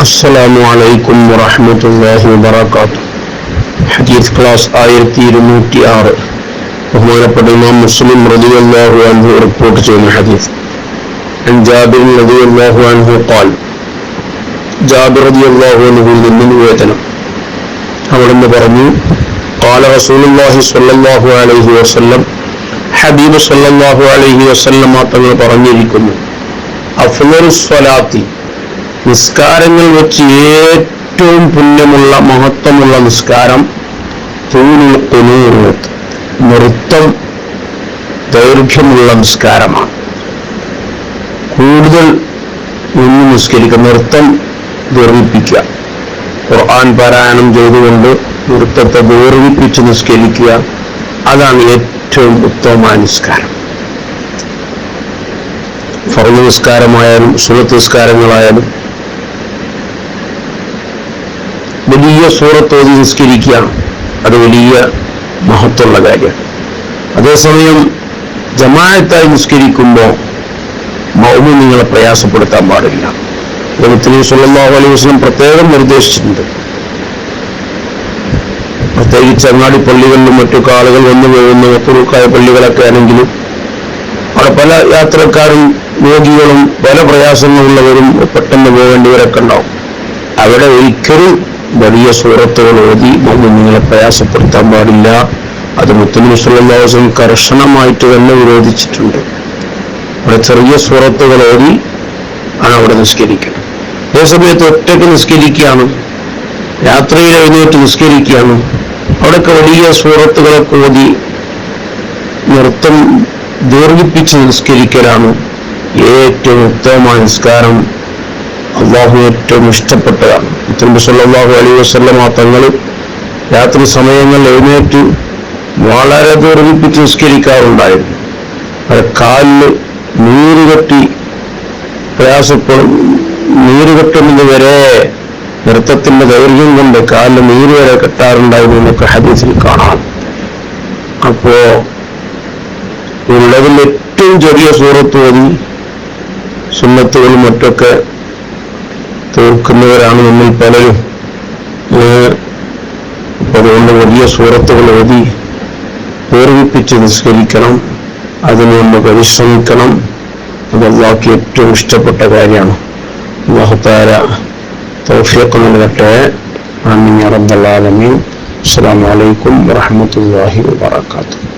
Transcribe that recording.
السلام عليكم ورحمة الله وبركاته ഹദീസ് ക്ലാസ് ആയിരത്തി ഇരുന്നൂറ്റി ആറ് ബഹുമാനപ്പെട്ട ഇമാം മുസ്ലിം റളിയല്ലാഹു അൻഹു റിപ്പോർട്ട് ചെയ്യുന്ന ഹദീസ് عن جابر رضي الله عنه قال ജാബിർ റളിയല്ലാഹു അൻഹുവിൽ നിന്ന് നിവേദനം അവിടുന്ന് പറഞ്ഞു قال رسول الله صلى الله عليه وسلم ഹബീബ് സല്ലല്ലാഹു അലൈഹി വസല്ലമ തങ്ങൾ പറഞ്ഞിരിക്കുന്നു അഫ്ളു സ്വലാത്തി നിസ്കാരങ്ങൾ വെച്ച് ഏറ്റവും പുണ്യമുള്ള മഹത്വമുള്ള നിസ്കാരം തൂണിൽ ഖുനൂത്ത് നൃത്തം ദൈർഘ്യമുള്ള നിസ്കാരമാണ്. കൂടുതൽ നിന്ന് നിസ്കരിക്കുക നൃത്തം ദീർഘിപ്പിക്കുക. ഖുർആൻ പാരായണം ചെയ്തുകൊണ്ട് നൃത്തത്തെ ദീർഘിപ്പിച്ച് നിസ്കരിക്കുക അതാണ് ഏറ്റവും ഉത്തമമായ നിസ്കാരം. ഫറു നിസ്കാരമായാലും സുഹൃത്ത് നിസ്കാരങ്ങളായാലും വലിയ സൂറത്തോതി നിസ്കരിക്കുക അത് വലിയ മഹത്വമുള്ള കാര്യമാണ് അതേസമയം ജമായത്തായി നിസ്കരിക്കുമ്പോൾ മൗമി നിങ്ങളെ പ്രയാസപ്പെടുത്താൻ പാടില്ല. ദൈവത്തിന് സുല്ലാഹു അലൈഹി വസ്ലം പ്രത്യേകം നിർദ്ദേശിച്ചിട്ടുണ്ട്. പ്രത്യേകിച്ച് അങ്ങാടി പള്ളികളിലും മറ്റൊക്കെ ആളുകൾ വന്നു പോകുന്ന ഒത്തുറുക്കായ പള്ളികളൊക്കെ ആണെങ്കിലും അവിടെ പല യാത്രക്കാരും രോഗികളും പല പ്രയാസങ്ങളുള്ളവരും പെട്ടെന്ന് പോകേണ്ടവരൊക്കെ ഉണ്ടാവും. അവിടെ ഒരിക്കലും വലിയ സൂറത്തുകൾ ഓതി നിങ്ങളെ പ്രയാസപ്പെടുത്താൻ പാടില്ല. അത് മുത്തലിസ്വല്ലാസം കർശനമായിട്ട് തന്നെ വിരോധിച്ചിട്ടുണ്ട്. അവിടെ ചെറിയ സൂറത്തുകൾ ഓതി ആണ് അവിടെ നിസ്കരിക്കുന്നത്. അതേസമയത്ത് ഒറ്റയ്ക്ക് നിസ്കരിക്കുകയാണ്. രാത്രിയിൽ എഴുന്നേറ്റ് നിസ്കരിക്കുകയാണ്. അവിടെയൊക്കെ വലിയ സൂറത്തുകളൊക്കെ ഓതി നൃത്തം ദീർഘിപ്പിച്ച് നിസ്കരിക്കലാണ് ഏറ്റവും ഉത്തമമായ നിസ്കാരം. അള്ളാഹു ഏറ്റവും ഇഷ്ടപ്പെട്ടതാണ്. തിരുമ്പി സല്ലാഹു അലൈ ആ തങ്ങൾ രാത്രി സമയങ്ങളിൽ എഴുന്നേറ്റ് വളരെ ദുർവിപ്പിച്ച് നിസ്കരിക്കാറുണ്ടായിരുന്നു. അത് കാലിൽ നീര് കെട്ടി പ്രയാസപ്പെടും. നീര് കെട്ടുന്നത് വരെ നൃത്തത്തിന്റെ ദൈർഘ്യം കൊണ്ട് കാലിൽ നീര് വരെ കെട്ടാറുണ്ടായിരുന്നു എന്നൊക്കെ ഹദീസിൽ കാണാം. അപ്പോ ഉള്ളതിൽ ഏറ്റവും ചെറിയ സൂറത്ത് വഴി സുന്നത്തുകളും മറ്റൊക്കെ തീർക്കുന്നവരാണ് നമ്മിൽ പലരും. അതുകൊണ്ട് വലിയ സൂറത്തുകൾ ഓതി ഓർമ്മിപ്പിച്ച് നിസ്കരിക്കണം. അതിനുകൊണ്ട് പരിശ്രമിക്കണം. അത് ഏറ്റവും ഇഷ്ടപ്പെട്ട കാര്യമാണ്. അള്ളാഹുത്താര തോഫിയൊക്കെ നൽകട്ടെ. ആമീൻ ആലമീൻ. അസ്സലാമു അലൈക്കും വറഹ്മത്തുള്ളാഹി വബറകാതുഹു.